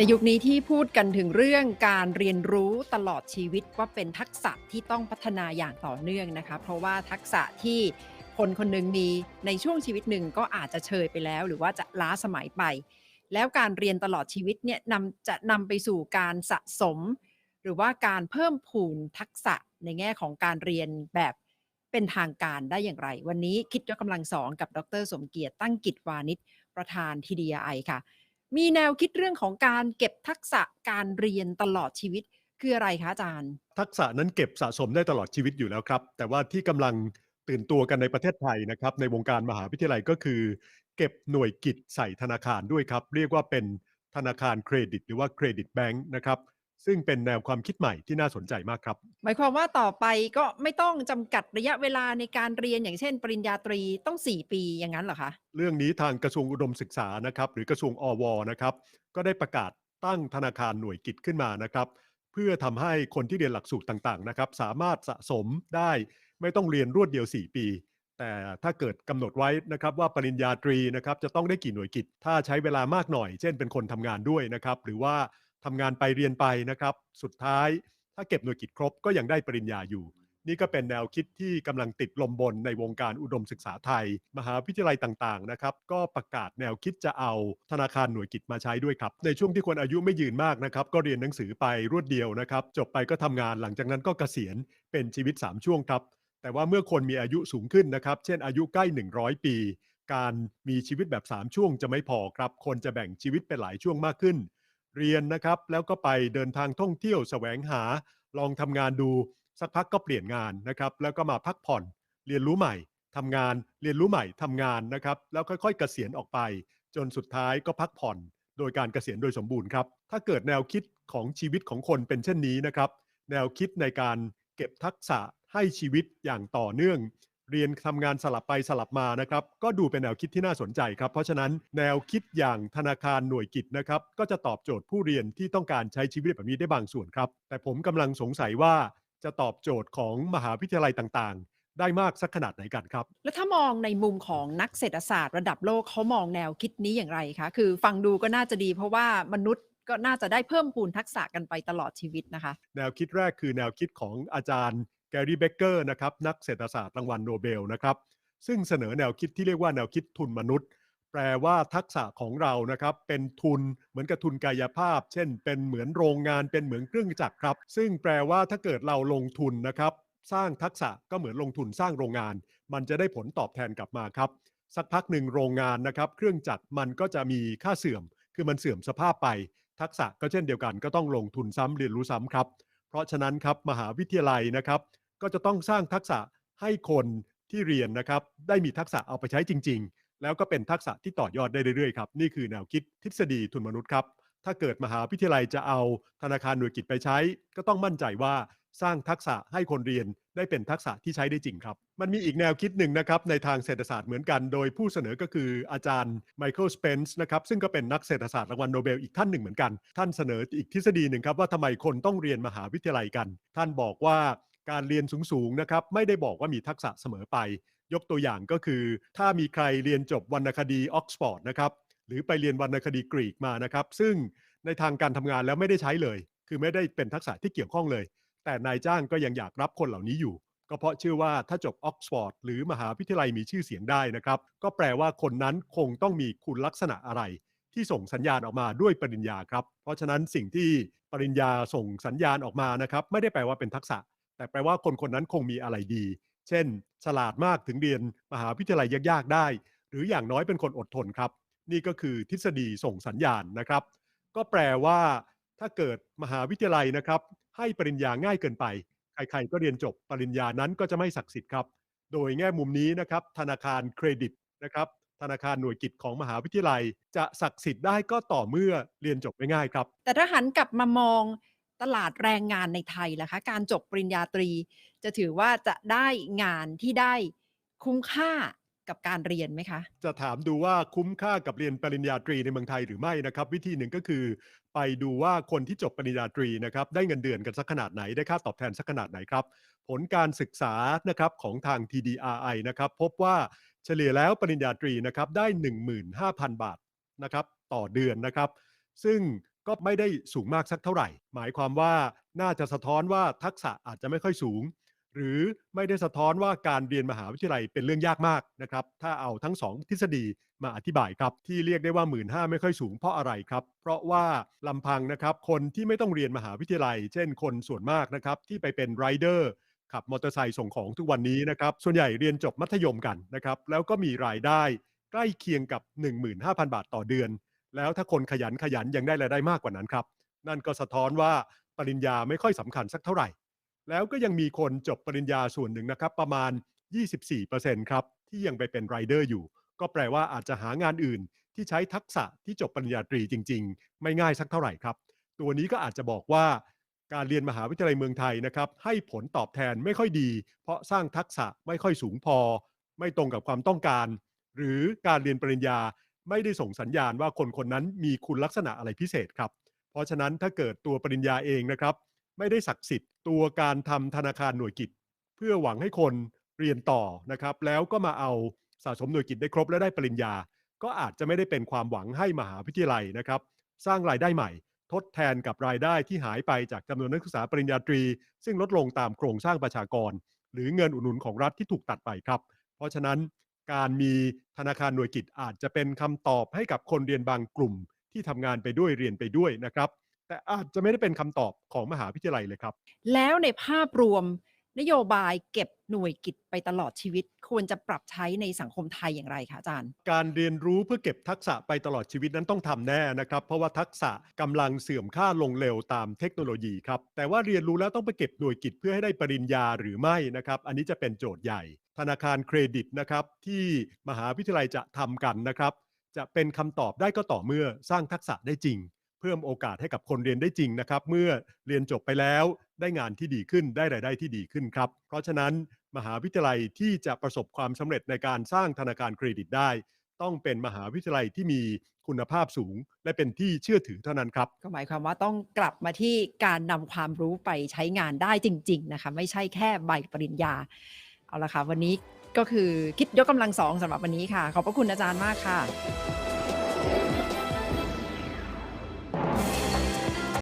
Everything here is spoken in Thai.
ในยุคนี้ที่พูดกันถึงเรื่องการเรียนรู้ตลอดชีวิตว่าเป็นทักษะที่ต้องพัฒนาอย่างต่อเนื่องนะคะ เพราะว่าทักษะที่คนคนหนึ่งมีในช่วงชีวิตหนึ่งก็อาจจะเชยไปแล้ว หรือว่าจะล้าสมัยไป แล้วการเรียนตลอดชีวิตเนี่ยนำจะนำไปสู่การสะสม หรือว่าการเพิ่มพูนทักษะในแง่ของการเรียนแบบเป็นทางการได้อย่างไร วันนี้คิดยกกำลังสองกับดร สมเกียรติตั้งกิจวานิชประธาน TDI ค่ะ มีแนวคิดเรื่องของการเก็บทักษะการเรียนตลอดชีวิตคืออะไรคะอาจารย์ ทักษะนั้นเก็บสะสมได้ตลอดชีวิตอยู่แล้วครับ แต่ว่าที่กำลังตื่นตัวกันในประเทศไทยนะครับ ในวงการมหาวิทยาลัยก็คือ เก็บหน่วยกิจใส่ธนาคารด้วยครับ เรียกว่าเป็นธนาคารเครดิต หรือว่าเครดิตแบงค์นะครับ ซึ่งเป็นแนวความคิดใหม่ที่น่าสนใจมากครับ หมายความว่าต่อไปก็ไม่ต้องจำกัดระยะเวลาในการเรียนอย่างเช่น ปริญญาตรีต้อง 4 ปีอย่างนั้นเหรอคะ เรื่องนี้ทางกระทรวงอุดมศึกษานะครับหรือกระทรวงอวนะครับก็ได้ประกาศตั้งธนาคารหน่วยกิจขึ้นมานะครับ เพื่อทำให้คนที่เรียนหลักสูตรต่างๆนะครับสามารถสะสมได้ไม่ต้องเรียนรวดเดียว 4 ปี แต่ถ้าเกิดกำหนดไว้นะครับว่าปริญญาตรีนะครับจะต้องได้กี่หน่วยกิจ ถ้าใช้เวลามากหน่อย เช่นเป็นคนทำงานด้วยนะครับหรือว่า ทำงานไปเรียนไปนะครับ สุดท้ายถ้าเก็บหน่วยกิจครบก็ยังได้ปริญญาอยู่ นี่ก็เป็นแนวคิดที่กำลังติดลมบนในวงการอุดมศึกษาไทย มหาวิทยาลัยต่างๆนะครับ ก็ประกาศแนวคิดจะเอาธนาคารหน่วยกิจมาใช้ด้วยครับ ในช่วงที่คนอายุไม่ยืนมากนะครับ ก็เรียนหนังสือไปรวดเดียวนะครับ จบไปก็ทำงานหลังจากนั้นก็เกษียณเป็นชีวิต 3 ช่วงครับ แต่ว่าเมื่อคนมีอายุสูงขึ้นนะครับ เช่นอายุใกล้ 100 ปีการมีชีวิตแบบ 3 ช่วงจะไม่พอครับ คนจะแบ่งชีวิตเป็นหลายช่วงมากขึ้น เรียนนะครับ แล้วก็ไปเดินทางท่องเที่ยวแสวงหา ลองทำงานดูสักพักก็เปลี่ยนงานนะครับ แล้วก็มาพักผ่อนเรียนรู้ใหม่ทำงานเรียนรู้ใหม่ทำงานนะครับ แล้วค่อยๆ เกษียณออกไป จนสุดท้ายก็พักผ่อน โดยการเกษียณโดยสมบูรณ์ครับ ถ้าเกิดแนวคิดของชีวิตของคนเป็นเช่นนี้นะครับ แนวคิดในการเก็บทักษะให้ชีวิตอย่างต่อเนื่อง เรียนทำงานสลับไปสลับมานะครับ ก็ดูเป็นแนวคิดที่น่าสนใจครับ เพราะฉะนั้นแนวคิดอย่างธนาคารหน่วยกิจนะครับก็จะตอบโจทย์ผู้เรียนที่ต้องการใช้ชีวิตแบบนี้ได้บางส่วนครับ แต่ผมกำลังสงสัยว่าจะตอบโจทย์ของมหาวิทยาลัยต่างๆ ได้มากสักขนาดไหนกันครับ แล้วถ้ามองในมุมของนักเศรษฐศาสตร์ระดับโลกเขามองแนวคิดนี้อย่างไรคะคือฟังดูก็น่าจะดี เพราะว่ามนุษย์ก็น่าจะได้เพิ่มพูนทักษะกันไปตลอดชีวิตนะคะ แนวคิดแรกคือแนวคิดของอาจารย์ แกรี่เบเกอร์นะครับนักเศรษฐศาสตร์รางวัลโนเบลนะครับซึ่งเสนอแนวคิดที่เรียกว่าแนวคิดทุนมนุษย์ แปลว่าทักษะของเรานะครับ เป็นทุนเหมือนกับทุนกายภาพ เช่น เป็นเหมือนโรงงานเป็นเหมือนเครื่องจักรครับ ซึ่งแปลว่าถ้าเกิดเราลงทุนนะครับ สร้างทักษะก็เหมือนลงทุนสร้างโรงงาน มันจะได้ผลตอบแทนกลับมาครับ สักพักหนึ่งโรงงานนะครับ เครื่องจักรมันก็จะมีค่าเสื่อม คือมันเสื่อมสภาพไป ทักษะก็เช่นเดียวกัน ก็ต้องลงทุนซ้ำเรียนรู้ซ้ำครับ เพราะฉะนั้นครับมหาวิทยาลัยนะครับก็จะต้องสร้างทักษะให้คนที่เรียนนะครับได้มีทักษะเอาไปใช้จริง ๆ แล้วก็เป็นทักษะที่ต่อยอดได้เรื่อยๆครับนี่คือแนวคิดทฤษฎีทุนมนุษย์ครับ ถ้าเกิดมหาวิทยาลัยจะเอาธนาคารหน่วยกิจไปใช้ ก็ต้องมั่นใจว่าสร้างทักษะให้คนเรียนได้เป็นทักษะที่ใช้ได้จริงครับ มันมีอีกแนวคิดหนึ่งนะครับในทางเศรษฐศาสตร์เหมือนกัน โดยผู้เสนอก็คืออาจารย์ไมเคิลสเปนซ์นะครับซึ่งก็เป็นนักเศรษฐศาสตร์รางวัลโนเบลอีกท่านหนึ่งเหมือนกัน ท่านเสนออีกทฤษฎีหนึ่งครับว่าทำไมคนต้องเรียนมหาวิทยาลัยกัน ท่านบอกว่าการเรียนสูงๆนะครับไม่ได้บอกว่ามีทักษะเสมอไป ยกตัวอย่างก็คือ ถ้ามีใครเรียนจบวรรณคดีออกซฟอร์ดนะครับ หรือไปเรียนวรรณคดีกรีกมานะครับ ซึ่งในทางการทำงานแล้วไม่ได้ใช้เลย คือไม่ได้เป็นทักษะที่เกี่ยวข้องเลย แต่นายจ้างก็ยังอยากรับคนเหล่านี้อยู่ ก็เพราะเชื่อว่าถ้าจบออกซฟอร์ดหรือมหาวิทยาลัยมีชื่อเสียงได้นะครับ ก็แปลว่าคนนั้นคงต้องมีคุณลักษณะอะไร ที่ส่งสัญญาณออกมาด้วยปริญญาครับ เพราะฉะนั้นสิ่งที่ปริญญาส่งสัญญาณออกมานะครับ ไม่ได้แปลว่าเป็นทักษะ แต่แปลว่าคนคนนั้นคงมีอะไรดี เช่น ฉลาดมากถึงเรียนมหาวิทยาลัยยากๆได้ หรืออย่างน้อยเป็นคนอดทนครับ นี่ก็คือทฤษฎีส่งสัญญาณนะครับ ก็แปลว่าถ้าเกิดมหาวิทยาลัยนะครับ ให้ปริญญาง่ายเกินไป ใครๆก็เรียนจบปริญญานั้นก็จะไม่ศักดิ์สิทธิ์ครับ โดยแง่มุมนี้นะครับ ธนาคารเครดิตนะครับ ธนาคารหน่วยกิจของมหาวิทยาลัย จะศักดิ์สิทธิ์ได้ก็ต่อเมื่อเรียนจบง่ายๆครับ แต่ถ้าหันกลับมามองตลาดแรงงานในไทยล่ะคะ การจบปริญญาตรี จะถือว่าจะได้งานที่ได้คุ้มค่า กับการเรียนไหมคะ จะถามดูว่าคุ้มค่ากับเรียนปริญญาตรีในเมืองไทยหรือไม่นะครับ วิธีหนึ่งก็คือ ไปดูว่าคนที่จบปริญญาตรีนะครับได้เงินเดือนกันสักขนาดไหนได้ค่าตอบแทนสักขนาดไหนครับ ผลการศึกษานะครับของทาง TDRI นะครับพบว่าเฉลี่ยแล้วปริญญาตรีนะครับได้ 15,000 บาทนะครับต่อเดือนนะครับ ซึ่งก็ไม่ได้สูงมากสักเท่าไหร่ หมายความว่าน่าจะสะท้อนว่าทักษะอาจจะไม่ค่อยสูง หรือไม่ได้สะท้อนว่าการเรียนมหาวิทยาลัยเป็นเรื่องยากมากนะครับ ถ้าเอาทั้งสองทฤษฎีมาอธิบายครับ ที่เรียกได้ว่า1 5ื่นห้าไม่ค่อยสูงเพราะอะไรครับ เพราะว่าลำพังนะครับ คนที่ไม่ต้องเรียนมหาวิทยาลัย เช่น คนส่วนมากนะครับที่ไปเป็นไรเดอร์ขับมอเตอร์ไซค์ส่งของทุกวันนี้นะครับ ส่วนใหญ่เรียนจบมัธยมกันนะครับ แล้วก็มีรายได้ใกล้เคียงกับ 15,000 บาทต่อเดือน แล้วถ้าคนขยันขยันยังได้รายได้มากกว่านั้นครับ นั่นก็สะท้อนว่าปริญญาไม่ค่อยสำคัญสักเท่าไหร่ แล้วก็ยังมีคนจบปริญญาส่วนหนึ่งนะครับ ประมาณ 24%ครับ ที่ยังไปเป็นไรเดอร์อยู่ ก็แปลว่าอาจจะหางานอื่นที่ใช้ทักษะที่จบปริญญาตรีจริง ๆ ไม่ง่ายสักเท่าไหร่ครับ ตัวนี้ก็อาจจะบอกว่าการเรียนมหาวิทยาลัยเมืองไทยนะครับ ให้ผลตอบแทนไม่ค่อยดี เพราะสร้างทักษะไม่ค่อยสูงพอ ไม่ตรงกับความต้องการ หรือการเรียนปริญญาไม่ได้ส่งสัญญาณว่าคนคนนั้นมีคุณลักษณะอะไรพิเศษครับ เพราะฉะนั้นถ้าเกิดตัวปริญญาเองนะครับ ไม่ได้ศักดิ์สิทธิ์ตัวการทำธนาคารหน่วยกิจ เพื่อหวังให้คนเรียนต่อนะครับ แล้วก็มาเอาสะสมหน่วยกิจได้ครบและได้ปริญญา ก็อาจจะไม่ได้เป็นความหวังให้มหาวิทยาลัยนะครับ สร้างรายได้ใหม่ ทดแทนกับรายได้ที่หายไปจากจำนวนนักศึกษาปริญญาตรี ซึ่งลดลงตามโครงสร้างประชากร หรือเงินอุดหนุนของรัฐที่ถูกตัดไปครับ เพราะฉะนั้นการมีธนาคารหน่วยกิจอาจจะเป็นคำตอบให้กับคนเรียนบางกลุ่มที่ทำงานไปด้วยเรียนไปด้วยนะครับ แต่อาจจะไม่ได้เป็นคำตอบของมหาวิทยาลัยเลยครับ แล้วในภาพรวมนโยบายเก็บหน่วยกิจไปตลอดชีวิต ควรจะปรับใช้ในสังคมไทยอย่างไรคะอาจารย์ การเรียนรู้เพื่อเก็บทักษะไปตลอดชีวิตนั้นต้องทำแน่นะครับ เพราะว่าทักษะกำลังเสื่อมค่าลงเร็วตามเทคโนโลยีครับ แต่ว่าเรียนรู้แล้วต้องไปเก็บหน่วยกิจเพื่อให้ได้ปริญญาหรือไม่นะครับ อันนี้จะเป็นโจทย์ใหญ่ ธนาคารเครดิตนะครับที่มหาวิทยาลัยจะทำกันนะครับ จะเป็นคำตอบได้ก็ต่อเมื่อสร้างทักษะได้จริง เพิ่มโอกาสให้กับคนเรียนได้จริงนะครับ เมื่อเรียนจบไปแล้วได้งานที่ดีขึ้นได้รายได้ที่ดีขึ้นครับ เพราะฉะนั้นมหาวิทยาลัยที่จะประสบความสำเร็จในการสร้างธนาคารเครดิตได้ ต้องเป็นมหาวิทยาลัยที่มีคุณภาพสูง และเป็นที่เชื่อถือเท่านั้นครับ ก็หมายความว่าต้องกลับมาที่การนำความรู้ไปใช้งานได้จริง ๆ นะคะ ไม่ใช่แค่ใบปริญญาเอาละค่ะวันนี้ก็คือคิดยกกำลังสองสำหรับวันนี้ค่ะ ขอบพระคุณอาจารย์มากค่ะ